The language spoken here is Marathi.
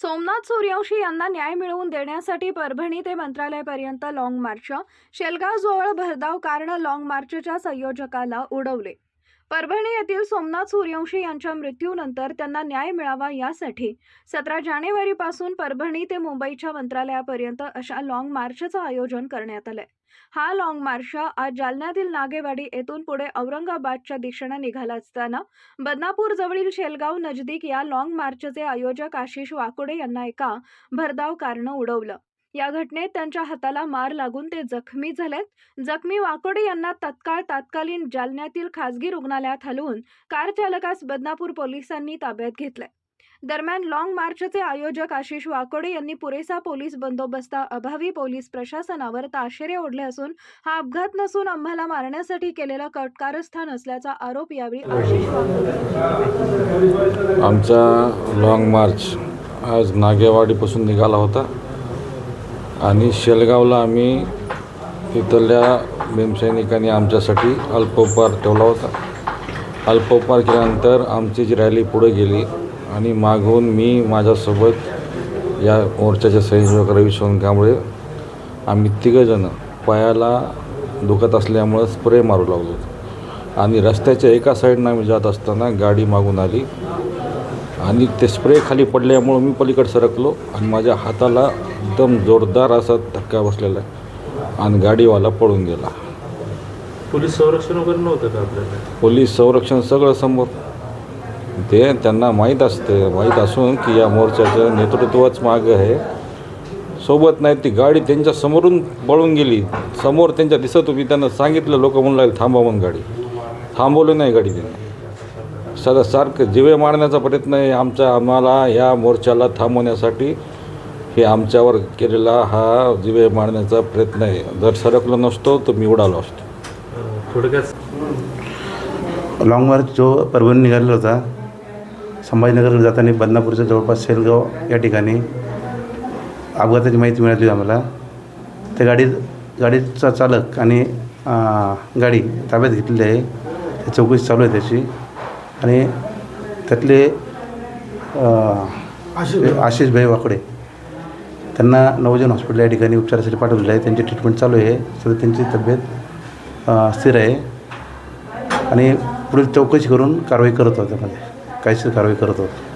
सोमनाथ सूर्यवंशी यांना न्याय मिळवून देण्यासाठी परभणी ते मंत्रालयापर्यंत लाँग मार्च शेलगावजवळ भरधाव कारण लाँग मार्चच्या संयोजकाला उडवले. परभणी येथील सोमनाथ सूर्यवंशी यांच्या मृत्यूनंतर त्यांना न्याय मिळावा यासाठी सतरा जानेवारीपासून परभणी ते मुंबईच्या मंत्रालयापर्यंत अशा लाँग मार्चचं आयोजन करण्यात आलंय. हा लाँग मार्च आज जालन्यातील नागेवाडी येथून पुढे औरंगाबादच्या दिशेने निघाला असताना बदनापूर जवळील शेलगाव नजदीक या लाँग मार्चचे आयोजक आशिष वाकुडे यांना एका भरधाव कारनं उडवलं. या घटनेत त्यांच्या हाताला मार लागून ते जखमी झालेत. जखमी वाकोडे यांना तत्काळ तात्कालीन जालन्यातील खासगी रुग्णालयात हलवून कार चालकास बदनापूर पोलिसांनी ताब्यात घेतलंय. दरम्यान लाँग मार्चचे आयोजक आशिष वाकोडे यांनी पुरेसा पोलीस बंदोबस्ता अभावी पोलीस प्रशासनावर ताशेरे ओढले असून हा अपघात नसून आम्हाला मारण्यासाठी केलेला कटकारस्थान असल्याचा आरोप यावेळी आशिष वाकोडे आमचा लाँग मार्च आज नागेवाडीपासून निघाला होता. आणि शेलगावला आम्ही तिथल्या भीमसैनिकांनी आमच्यासाठी अल्पोपहार ठेवला होता. अल्पोपहार केल्यानंतर आमची जी रॅली पुढे गेली आणि मागून मी माझ्यासोबत या मोर्चाचे संयोजक रवी सोनकांबळे आम्ही तिघंजणं पायाला दुखत असल्यामुळं स्प्रे मारू लागलो आणि रस्त्याच्या एका साईडनं आम्ही जात असताना गाडी मागून आली. आणि ते स्प्रे खाली पडल्यामुळं मी पलीकडे सरकलो आणि माझ्या हाताला एकदम जोरदार असा धक्का बसलेला आहे आणि गाडीवाला पळून गेला. पोलीस संरक्षण वगैरे नव्हतं का आपल्याला पोलीस संरक्षण सगळं समोर. ते त्यांना माहीत असतं माहीत असून की या मोर्चाचं नेतृत्वच मागं आहे. सोबत नाही ती गाडी त्यांच्या समोरून पळून गेली. समोर त्यांच्या दिसत होती त्यांना सांगितलं लोक म्हणू लागले थांबा म्हणून गाडी. थांबवली नाही गाडी त्यांनी. सदा सारखं जिवे मारण्याचा प्रयत्न आहे. आमचा आम्हाला या मोर्चाला थांबवण्यासाठी हे आमच्यावर केलेला हा जिवे मारण्याचा प्रयत्न आहे. जर सरकलो नसतो तर मी उडालो असतो. थोडक्यात लाँग मार्च जो परभणी निघालेला होता संभाजीनगरकडे जाताना बदनापूरच्या जवळपास सेलगाव या ठिकाणी अपघाताची माहिती मिळाली आम्हाला. त्या गाडीत गाडीचा चालक आणि गाडी ताब्यात घेतलेली आहे. चौकशी चालू आहे त्याची. आणि त्यातले आशिष भाई. वाकडे. त्यांना नवजन हॉस्पिटल या ठिकाणी उपचारासाठी पाठवलेलं आहे त्यांची ट्रीटमेंट चालू आहे. सध्या त्यांची तब्येत स्थिर आहे. आणि पुढील चौकशी करून कारवाई करत होतो त्यामध्ये. कायदेशीर कारवाई करत होतो